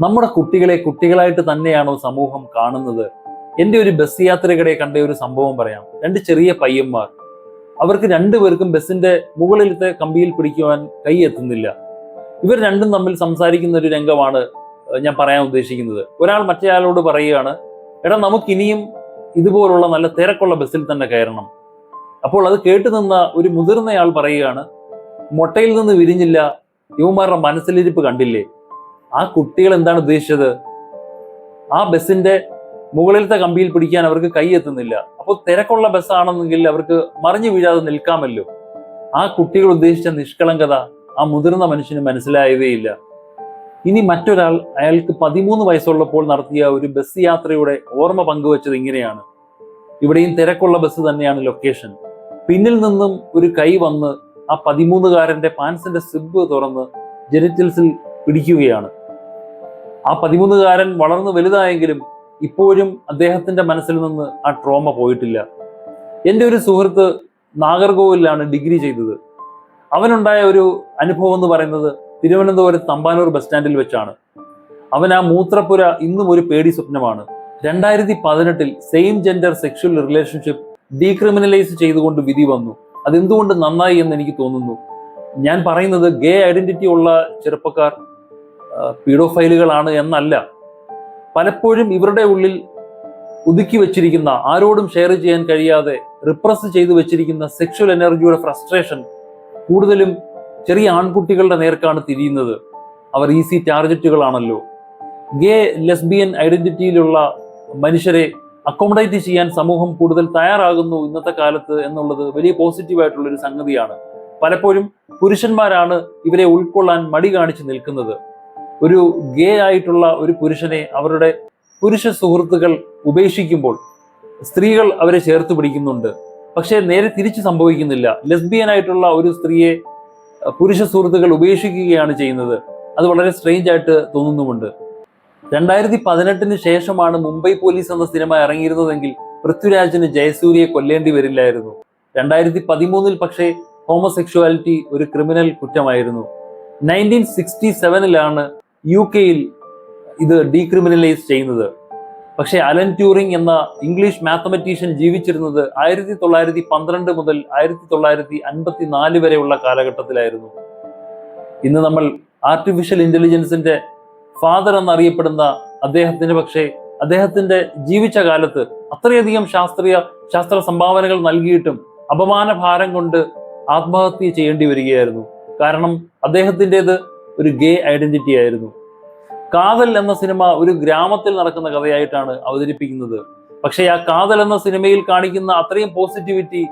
നമ്മുടെ കുട്ടികളെ കുട്ടികളായിട്ട് തന്നെയാണോ സമൂഹം കാണുന്നത്? എന്റെ ഒരു ബസ് യാത്രികരെ കണ്ട ഒരു സംഭവം പറയാം. രണ്ട് ചെറിയ പയ്യന്മാർ. അവർക്ക് രണ്ടുപേർക്കും ബസ്സിന്റെ മുകളിലത്തെ കമ്പിയിൽ പിടിക്കുവാൻ കൈ എത്തുന്നില്ല. ഇവർ രണ്ടും തമ്മിൽ സംസാരിക്കുന്ന ഒരു രംഗമാണ് ഞാൻ പറയാൻ ഉദ്ദേശിക്കുന്നത്. ഒരാൾ മറ്റേയാളോട് പറയുകയാണ് എടാ നമുക്കിനിയും ഇതുപോലുള്ള നല്ല തിരക്കുള്ള ബസ്സിൽ തന്നെ കയറണം. അപ്പോൾ അത് കേട്ടു നിന്ന ഒരു മുതിർന്നയാൾ പറയുകയാണ് മുട്ടയിൽ നിന്ന് വിരിഞ്ഞില്ല. യുവമാരുടെ മനസ്സിലിരിപ്പ് കണ്ടില്ലേ? ആ കുട്ടികൾ എന്താണ് ഉദ്ദേശിച്ചത്? ആ ബസ്സിന്റെ മുകളിലത്തെ കമ്പിയിൽ പിടിക്കാൻ അവർക്ക് കൈ എത്തുന്നില്ല. അപ്പോൾ തിരക്കുള്ള ബസ്സാണെന്നെങ്കിൽ അവർക്ക് മറിഞ്ഞു വീഴാതെ നിൽക്കാമല്ലോ. ആ കുട്ടികൾ ഉദ്ദേശിച്ച നിഷ്കളങ്കത ആ മുതിർന്ന മനുഷ്യന് മനസ്സിലായതേയില്ല ഇനി മറ്റൊരാൾ അയാൾക്ക് പതിമൂന്ന് വയസ്സുള്ളപ്പോൾ നടത്തിയ ഒരു ബസ് യാത്രയുടെ ഓർമ്മ പങ്കുവച്ചത് ഇങ്ങനെയാണ്. ഇവിടെയും തിരക്കുള്ള ബസ് തന്നെയാണ് ലൊക്കേഷൻ. പിന്നിൽ നിന്നും ഒരു കൈ വന്ന് ആ പതിമൂന്നുകാരന്റെ പാൻസിന്റെ സിബ് തുറന്ന് ജെനിറ്റൽസിൽ പിടിക്കുകയാണ്. ആ പതിമൂന്നുകാരൻ വളർന്നു വലുതായെങ്കിലും ഇപ്പോഴും അദ്ദേഹത്തിന്റെ മനസ്സിൽ നിന്ന് ആ ട്രോമ പോയിട്ടില്ല. എന്റെ ഒരു സുഹൃത്ത് നാഗർകോവിലാണ് ഡിഗ്രി ചെയ്തത്. അവനുണ്ടായ ഒരു അനുഭവം എന്ന് പറയുന്നത് തിരുവനന്തപുരം തമ്പാനൂർ ബസ് സ്റ്റാൻഡിൽ വെച്ചാണ്. അവൻ ആ മൂത്രപ്പുര ഇന്നും ഒരു പേടി സ്വപ്നമാണ്. രണ്ടായിരത്തി പതിനെട്ടിൽ same gender sexual relationship decriminalise ചെയ്തുകൊണ്ട് വിധി വന്നു. അതെന്തുകൊണ്ട് നന്നായി എന്ന് എനിക്ക് തോന്നുന്നു. ഞാൻ പറയുന്നത് ഗേ ഐഡന്റിറ്റി ഉള്ള ചെറുപ്പക്കാർ പീഡോഫൈലുകളാണ് എന്നല്ല. പലപ്പോഴും ഇവരുടെ ഉള്ളിൽ ഒതുക്കി വെച്ചിരിക്കുന്ന ആരോടും ഷെയർ ചെയ്യാൻ കഴിയാതെ റിപ്രസ് ചെയ്തു വെച്ചിരിക്കുന്ന സെക്ഷൽ എനർജിയുടെ ഫ്രസ്ട്രേഷൻ കൂടുതലും ചെറിയ ആൺകുട്ടികളുടെ നേർക്കാണ് തിരിയുന്നത്. അവർ ഈസി ടാർഗറ്റുകളാണല്ലോ ഗേ ലെസ്ബിയൻ ഐഡന്റിറ്റിയിലുള്ള മനുഷ്യരെ അക്കോമഡേറ്റ് ചെയ്യാൻ സമൂഹം കൂടുതൽ തയ്യാറാകുന്നു ഇന്നത്തെ കാലത്ത് എന്നുള്ളത് വലിയ പോസിറ്റീവായിട്ടുള്ള ഒരു സംഗതിയാണ്. പലപ്പോഴും പുരുഷന്മാരാണ് ഇവരെ ഉൾക്കൊള്ളാൻ മടി കാണിച്ച് നിൽക്കുന്നത്. ഒരു ഗേ ആയിട്ടുള്ള ഒരു പുരുഷനെ അവരുടെ പുരുഷ സുഹൃത്തുക്കൾ ഉപേക്ഷിക്കുമ്പോൾ സ്ത്രീകൾ അവരെ ചേർത്ത് പിടിക്കുന്നുണ്ട്. പക്ഷേ നേരെ തിരിച്ച് സംഭവിക്കുന്നില്ല. ലെസ്ബിയൻ ആയിട്ടുള്ള ഒരു സ്ത്രീയെ പുരുഷ സുഹൃത്തുക്കൾ ഉപേക്ഷിക്കുകയാണ് ചെയ്യുന്നത്. അത് വളരെ സ്ട്രേഞ്ച് ആയിട്ട് തോന്നുന്നുമുണ്ട്. രണ്ടായിരത്തി പതിനെട്ടിന് ശേഷമാണ് മുംബൈ പോലീസ് എന്ന സിനിമ ഇറങ്ങിയിരുന്നതെങ്കിൽ പൃഥ്വിരാജിന് ജയസൂര്യയെ കൊല്ലേണ്ടി വരില്ലായിരുന്നു. രണ്ടായിരത്തി പതിമൂന്നിൽ പക്ഷേ ഹോമോസെക്ഷുവാലിറ്റി ഒരു ക്രിമിനൽ കുറ്റമായിരുന്നു. നയന്റീൻ സിക്സ്റ്റി സെവനിലാണ് യു കെയിൽ ഇത് ഡീക്രിമിനലൈസ് ചെയ്യുന്നത്. പക്ഷേ അലൻ ട്യൂറിംഗ് എന്ന ഇംഗ്ലീഷ് മാത്തമറ്റീഷ്യൻ ജീവിച്ചിരുന്നത് ആയിരത്തി തൊള്ളായിരത്തി പന്ത്രണ്ട് മുതൽ ആയിരത്തി തൊള്ളായിരത്തി അൻപത്തി നാല് വരെയുള്ള കാലഘട്ടത്തിലായിരുന്നു. ഇന്ന് നമ്മൾ ആർട്ടിഫിഷ്യൽ ഇന്റലിജൻസിന്റെ ഫാദർ എന്നറിയപ്പെടുന്ന അദ്ദേഹത്തിന് പക്ഷേ അദ്ദേഹത്തിന്റെ ജീവിച്ച കാലത്ത് അത്രയധികം ശാസ്ത്രീയ ശാസ്ത്ര സംഭാവനകൾ നൽകിയിട്ടും അപമാന ഭാരം കൊണ്ട് ആത്മഹത്യ ചെയ്യേണ്ടി വരികയായിരുന്നു. കാരണം അദ്ദേഹത്തിന്റെത് ഒരു ഗേ ഐഡന്റിറ്റി ആയിരുന്നു. കാതൽ എന്ന സിനിമ ഒരു ഗ്രാമത്തിൽ നടക്കുന്ന കഥയായിട്ടാണ് അവതരിപ്പിക്കുന്നത്. പക്ഷേ ആ കാതൽ എന്ന സിനിമയിൽ കാണിക്കുന്ന അത്രയും പോസിറ്റിവിറ്റി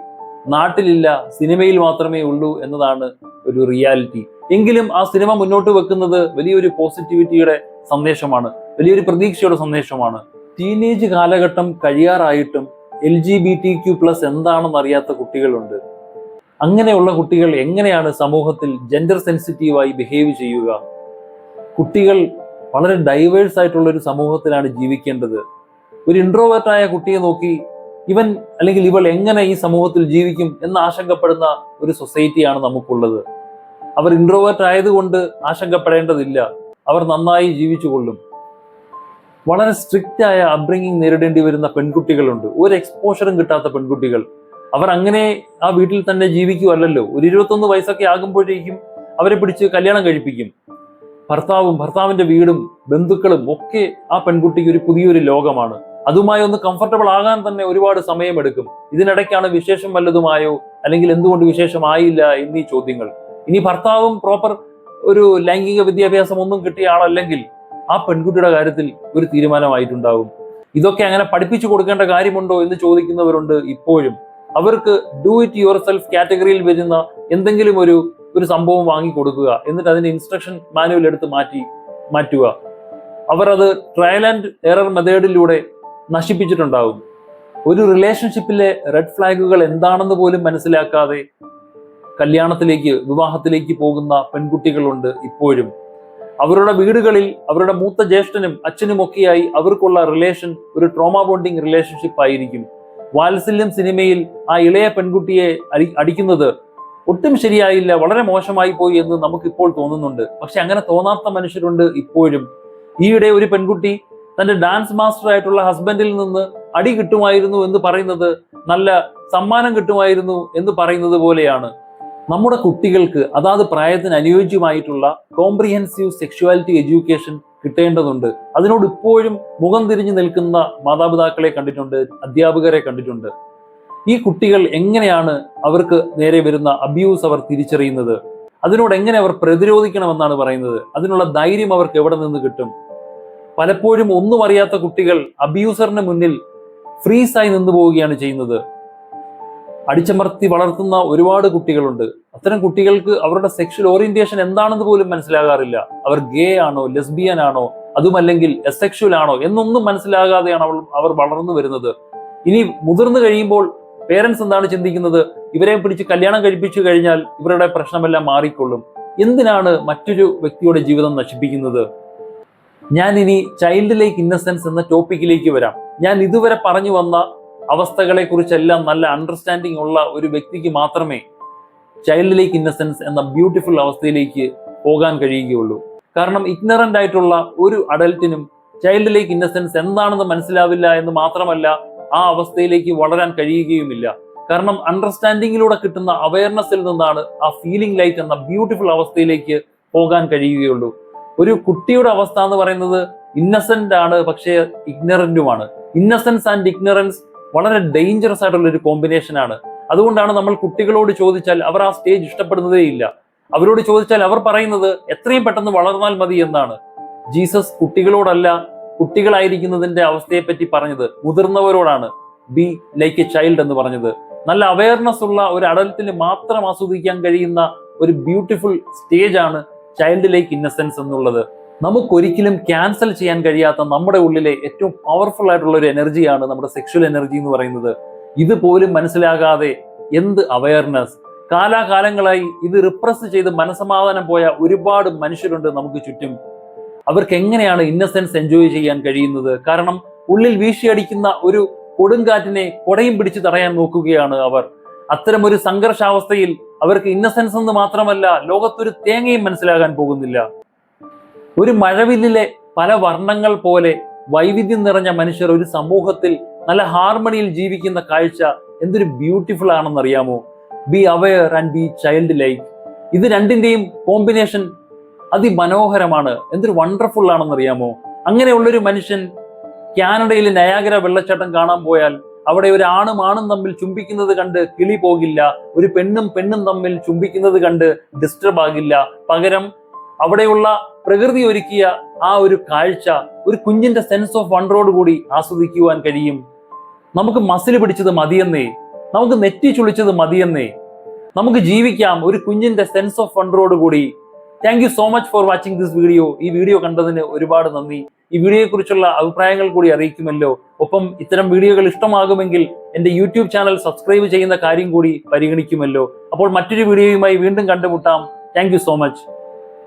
നാട്ടിലില്ല സിനിമയിൽ മാത്രമേ ഉള്ളൂ എന്നതാണ് ഒരു റിയാലിറ്റി. എങ്കിലും ആ സിനിമ മുന്നോട്ട് വെക്കുന്നത് വലിയൊരു പോസിറ്റിവിറ്റിയുടെ സന്ദേശമാണ് വലിയൊരു പ്രതീക്ഷയുടെ സന്ദേശമാണ്. ടീനേജ് കാലഘട്ടം കഴിയാറായിട്ടും L G B T Q plus എന്താണെന്ന് അറിയാത്ത കുട്ടികളുണ്ട്. അങ്ങനെയുള്ള കുട്ടികൾ എങ്ങനെയാണ് സമൂഹത്തിൽ ജെൻഡർ സെൻസിറ്റീവായി ബിഹേവ് ചെയ്യുക? കുട്ടികൾ വളരെ ഡൈവേഴ്സ് ആയിട്ടുള്ള ഒരു സമൂഹത്തിലാണ് ജീവിക്കേണ്ടത്. ഒരു ഇൻട്രോവേർട്ടായ കുട്ടിയെ നോക്കി ഇവൻ അല്ലെങ്കിൽ ഇവൾ എങ്ങനെ ഈ സമൂഹത്തിൽ ജീവിക്കും എന്ന് ആശങ്കപ്പെടുന്ന ഒരു സൊസൈറ്റിയാണ് നമുക്കുള്ളത്. അവർ ഇൻട്രോവേർട്ട് ആയതുകൊണ്ട് ആശങ്കപ്പെടേണ്ടതില്ല. അവർ നന്നായി ജീവിച്ചുകൊള്ളും വളരെ സ്ട്രിക്റ്റ് ആയ നേരിടേണ്ടി വരുന്ന പെൺകുട്ടികളുണ്ട്. ഒരു എക്സ്പോഷറും കിട്ടാത്ത പെൺകുട്ടികൾ. അവർ അങ്ങനെ ആ വീട്ടിൽ തന്നെ ജീവിക്കുമല്ലോ ഒരു ഇരുപത്തൊന്ന് വയസ്സൊക്കെ ആകുമ്പോഴേക്കും അവരെ പിടിച്ച് കല്യാണം കഴിപ്പിക്കും. ഭർത്താവും ഭർത്താവിന്റെ വീടും ബന്ധുക്കളും ഒക്കെ ആ പെൺകുട്ടിക്ക് ഒരു പുതിയൊരു ലോകമാണ്. അതുമായി ഒന്ന് കംഫർട്ടബിൾ ആകാൻ തന്നെ ഒരുപാട് സമയമെടുക്കും. ഇതിനിടയ്ക്കാണ് വിശേഷം വല്ലതുമായോ അല്ലെങ്കിൽ എന്തുകൊണ്ട് വിശേഷമായില്ല എന്നീ ചോദ്യങ്ങൾ. ഇനി ഭർത്താവും പ്രോപ്പർ ഒരു ലൈംഗിക വിദ്യാഭ്യാസം ഒന്നും കിട്ടിയ ആളല്ലെങ്കിൽ ആ പെൺകുട്ടിയുടെ കാര്യത്തിൽ ഒരു തീരുമാനമായിട്ടുണ്ടാവും. ഇതൊക്കെ അങ്ങനെ പഠിപ്പിച്ചു കൊടുക്കേണ്ട കാര്യമുണ്ടോ എന്ന് ചോദിക്കുന്നവരുണ്ട് ഇപ്പോഴും. അവർക്ക് ഡു ഇറ്റ് യുവർ സെൽഫ് കാറ്റഗറിയിൽ വരുന്ന എന്തെങ്കിലും ഒരു ഒരു സംഭവം വാങ്ങി കൊടുക്കുക എന്നിട്ട് അതിന്റെ ഇൻസ്ട്രക്ഷൻ മാനുവൽ എടുത്ത് മാറ്റി മാറ്റുക. അവർ അത് ട്രയൽ ആൻഡ് എറർ മെത്തേഡിലൂടെ നശിപ്പിച്ചിട്ടുണ്ടാകും ഒരു റിലേഷൻഷിപ്പിലെ റെഡ് ഫ്ലാഗുകൾ എന്താണെന്ന് പോലും മനസ്സിലാക്കാതെ കല്യാണത്തിലേക്ക് വിവാഹത്തിലേക്ക് പോകുന്ന പെൺകുട്ടികളുണ്ട് ഇപ്പോഴും. അവരുടെ വീടുകളിൽ അവരുടെ മൂത്ത ജ്യേഷ്ഠനും അച്ഛനും ഒക്കെയായി അവർക്കുള്ള റിലേഷൻ ഒരു ട്രോമ ബോണ്ടിങ് റിലേഷൻഷിപ്പ് ആയിരിക്കും. വാത്സല്യം സിനിമയിൽ ആ ഇളയ പെൺകുട്ടിയെ അടി അടിക്കുന്നത് ഒട്ടും ശരിയായില്ല വളരെ മോശമായി പോയി എന്ന് നമുക്ക് ഇപ്പോൾ തോന്നുന്നുണ്ട്. പക്ഷെ അങ്ങനെ തോന്നാത്ത മനുഷ്യരുണ്ട് ഇപ്പോഴും. ഈയിടെ ഒരു പെൺകുട്ടി തന്റെ ഡാൻസ് മാസ്റ്റർ ആയിട്ടുള്ള ഹസ്ബൻഡിൽ നിന്ന് അടി കിട്ടുമായിരുന്നു എന്ന് പറയുന്നത് നല്ല സമ്മാനം കിട്ടുമായിരുന്നു എന്ന് പറയുന്നത് പോലെയാണ്. നമ്മുടെ കുട്ടികൾക്ക് അതാത് പ്രായത്തിന് അനുയോജ്യമായിട്ടുള്ള കോംപ്രിഹെൻസീവ് സെക്ഷുവാലിറ്റി എഡ്യൂക്കേഷൻ കിട്ടേണ്ടതുണ്ട്. അതിനോട് ഇപ്പോഴും മുഖം തിരിഞ്ഞു നിൽക്കുന്ന മാതാപിതാക്കളെ കണ്ടിട്ടുണ്ട് അധ്യാപകരെ കണ്ടിട്ടുണ്ട്. ഈ കുട്ടികൾ എങ്ങനെയാണ് അവർക്ക് നേരെ വരുന്ന അബ്യൂസ് അവർ തിരിച്ചറിയുന്നത്? അതിനോട് എങ്ങനെ അവർ പ്രതിരോധിക്കണമെന്നാണ് പറയുന്നത്? അതിനുള്ള ധൈര്യം അവർക്ക് എവിടെ നിന്ന് കിട്ടും? പലപ്പോഴും ഒന്നും അറിയാത്ത കുട്ടികൾ അബ്യൂസറിന് മുന്നിൽ ഫ്രീസായി നിന്നു പോവുകയാണ് ചെയ്യുന്നത്. അടിച്ചമർത്തി വളർത്തുന്ന ഒരുപാട് കുട്ടികളുണ്ട്. അത്തരം കുട്ടികൾക്ക് അവരുടെ സെക്ഷൽ ഓറിയന്റേഷൻ എന്താണെന്ന് പോലും മനസ്സിലാകാറില്ല. അവർ ഗേ ആണോ ലെസ്ബിയൻ ആണോ അതുമല്ലെങ്കിൽ എസെക്ഷൽ ആണോ എന്നൊന്നും മനസ്സിലാകാതെയാണ് അവൾ അവർ വളർന്നു വരുന്നത്. ഇനി മുതിർന്നു കഴിയുമ്പോൾ പേരൻസ് എന്താണ് ചിന്തിക്കുന്നത്? ഇവരെ പിടിച്ച് കല്യാണം കഴിപ്പിച്ചു കഴിഞ്ഞാൽ ഇവരുടെ പ്രശ്നമെല്ലാം മാറിക്കൊള്ളും. എന്തിനാണ് മറ്റൊരു വ്യക്തിയുടെ ജീവിതം നശിപ്പിക്കുന്നത്? ഞാൻ ഇനി ചൈൽഡ് ലൈക്ക് ഇന്നസെൻസ് എന്ന ടോപ്പിക്കിലേക്ക് വരാം. ഞാൻ ഇതുവരെ പറഞ്ഞു വന്ന അവസ്ഥകളെ കുറിച്ചെല്ലാം നല്ല അണ്ടർസ്റ്റാൻഡിംഗ് ഉള്ള ഒരു വ്യക്തിക്ക് മാത്രമേ ചൈൽഡ് ലൈക്ക് ഇന്നസെൻസ് എന്ന ബ്യൂട്ടിഫുൾ അവസ്ഥയിലേക്ക് പോകാൻ കഴിയുകയുള്ളൂ. കാരണം ഇഗ്നറന്റ് ആയിട്ടുള്ള ഒരു അഡൽറ്റിനും ചൈൽഡ് ലൈക്ക് ഇന്നസെൻസ് എന്താണെന്ന് മനസ്സിലാവില്ല എന്ന് മാത്രമല്ല ആ അവസ്ഥയിലേക്ക് വളരാൻ കഴിയുകയുമില്ല. കാരണം അണ്ടർസ്റ്റാൻഡിങ്ങിലൂടെ കിട്ടുന്ന അവയർനെസ്സിൽ നിന്നാണ് ആ ഫീലിംഗ് ലൈറ്റ് എന്ന ബ്യൂട്ടിഫുൾ അവസ്ഥയിലേക്ക് പോകാൻ കഴിയുകയുള്ളൂ. ഒരു കുട്ടിയുടെ അവസ്ഥ എന്ന് പറയുന്നത് ഇന്നസെന്റ് ആണ് പക്ഷേ ഇഗ്നറന്റുമാണ് ഇന്നസെൻസ് ആൻഡ് ഇഗ്നറൻസ് വളരെ ഡേഞ്ചറസ് ആയിട്ടുള്ള ഒരു കോമ്പിനേഷൻ ആണ്. അതുകൊണ്ടാണ് നമ്മൾ കുട്ടികളോട് ചോദിച്ചാൽ അവർ ആ സ്റ്റേജ് ഇഷ്ടപ്പെടുന്നതേ ഇല്ല. അവരോട് ചോദിച്ചാൽ അവർ പറയുന്നത് എത്രയും പെട്ടെന്ന് വളർന്നാൽ മതി എന്നാണ്. ജീസസ് കുട്ടികളോടല്ല കുട്ടികളായിരിക്കുന്നതിന്റെ അവസ്ഥയെപ്പറ്റി പറഞ്ഞത് മുതിർന്നവരോടാണ്. ബി ലൈക്ക് എ ചൈൽഡ് എന്ന് പറഞ്ഞത്. നല്ല അവയർനെസ് ഉള്ള ഒരു അടലത്തിന് മാത്രം ആസ്വദിക്കാൻ കഴിയുന്ന ഒരു ബ്യൂട്ടിഫുൾ സ്റ്റേജാണ് ചൈൽഡ് ലൈക്ക് ഇന്നസെൻസ് എന്നുള്ളത്. നമുക്കൊരിക്കലും ക്യാൻസൽ ചെയ്യാൻ കഴിയാത്ത നമ്മുടെ ഉള്ളിലെ ഏറ്റവും പവർഫുൾ ആയിട്ടുള്ള ഒരു എനർജിയാണ് നമ്മുടെ സെക്ഷൽ എനർജി എന്ന് പറയുന്നത്. ഇതുപോലും മനസ്സിലാകാതെ എന്ത് അവയർനെസ് കാലാകാലങ്ങളായി ഇത് റിപ്രസ് ചെയ്ത് മനസമാധാനം പോയ ഒരുപാട് മനുഷ്യരുണ്ട് നമുക്ക് ചുറ്റും. അവർക്ക് എങ്ങനെയാണ് ഇന്നസെൻസ് എൻജോയ് ചെയ്യാൻ കഴിയുന്നത്? കാരണം ഉള്ളിൽ വീശിയടിക്കുന്ന ഒരു കൊടുങ്കാറ്റിനെ കൊടയും പിടിച്ച് തടയാൻ നോക്കുകയാണ് അവർ. അത്തരം ഒരു സംഘർഷാവസ്ഥയിൽ അവർക്ക് ഇന്നസെൻസ് എന്ന് മാത്രമല്ല ലോകത്തൊരു തേങ്ങയും മനസ്സിലാകാൻ പോകുന്നില്ല. ഒരു മഴവില്ലിലെ പല വർണങ്ങൾ പോലെ വൈവിധ്യം നിറഞ്ഞ മനുഷ്യർ ഒരു സമൂഹത്തിൽ നല്ല ഹാർമണിയിൽ ജീവിക്കുന്ന കാഴ്ച എന്തൊരു beautiful ആണെന്നറിയാമോ? Be aware and be child like ഇത് രണ്ടിന്റെയും കോമ്പിനേഷൻ അതിമനോഹരമാണ്. എന്തൊരു വണ്ടർഫുൾ ആണെന്നറിയാമോ? അങ്ങനെയുള്ളൊരു മനുഷ്യൻ കാനഡയിലെ നയാഗര വെള്ളച്ചാട്ടം കാണാൻ പോയാൽ അവിടെ ഒരു ആണും ആണും തമ്മിൽ ചുംബിക്കുന്നത് കണ്ട് കിളി പോകില്ല. ഒരു പെണ്ണും പെണ്ണും തമ്മിൽ ചുംബിക്കുന്നത് കണ്ട് ഡിസ്റ്റർബ് ആകില്ല. പകരം അവിടെയുള്ള പ്രകൃതി ഒരുക്കിയ ആ ഒരു കാഴ്ച ഒരു കുഞ്ഞിന്റെ സെൻസ് ഓഫ് വണ്ടറോട് കൂടി ആസ്വദിക്കുവാൻ കഴിയും. നമുക്ക് മസിൽ പിടിച്ചത് മതിയെന്നേ നമുക്ക് നെറ്റി ചുളിച്ചത് മതിയെന്നേ നമുക്ക് ജീവിക്കാം ഒരു കുഞ്ഞിന്റെ സെൻസ് ഓഫ് വണ്ടറോട് കൂടി. Thank you so much for watching this video ഈ വീഡിയോ കണ്ടതിന് ഒരുപാട് നന്ദി. ഈ വീഡിയോയെക്കുറിച്ചുള്ള അഭിപ്രായങ്ങൾ കൂടി അറിയിക്കുമല്ലോ. ഒപ്പം ഇത്തരം വീഡിയോകൾ ഇഷ്ടമാകുമെങ്കിൽ എന്റെ യൂട്യൂബ് ചാനൽ സബ്സ്ക്രൈബ് ചെയ്യുന്ന കാര്യം കൂടി പരിഗണിക്കുമല്ലോ. അപ്പോൾ മറ്റൊരു വീഡിയോയുമായി വീണ്ടും കണ്ടുമുട്ടാം. Thank so much